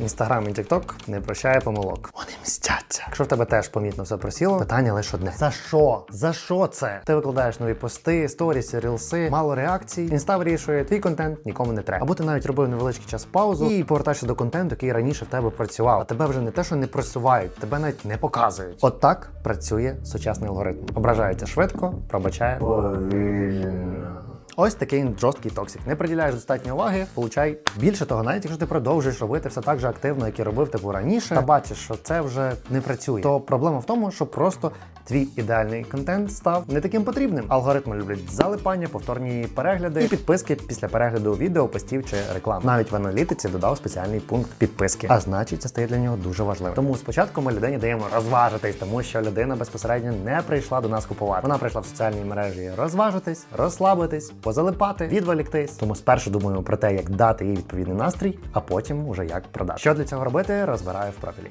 Інстаграм і Тікток не прощає помилок. Вони мстяться. Якщо в тебе теж помітно все просіло, питання лише одне: за що? За що це? Ти викладаєш нові пости, сторіси, рілси, мало реакцій. Інста вирішує, твій контент нікому не треба. Або ти навіть робив невеличкий час паузу і повертаєшся до контенту, який раніше в тебе працював. А тебе вже не те, що не просувають, тебе навіть не показують. От так працює сучасний алгоритм. Ображається швидко, пробачає повільно. Ось такий жорсткий токсик. Не приділяєш достатньо уваги, получай більше того, навіть якщо ти продовжуєш робити все так же активно, як і робив типу раніше, та бачиш, що це вже не працює. То проблема в тому, що просто твій ідеальний контент став не таким потрібним. Алгоритми люблять залипання, повторні перегляди і підписки після перегляду відео, постів чи реклам. Навіть в аналітиці додав спеціальний пункт підписки. А значить, це стає для нього дуже важливим. Тому спочатку ми людині даємо розважитись, тому що людина безпосередньо не прийшла до нас купувати. Вона прийшла в соціальні мережі розважитись, розслабитись, позалипати, відволіктись. Тому спершу думаємо про те, як дати їй відповідний настрій, а потім уже як продати. Що для цього робити, розбираю в профілі.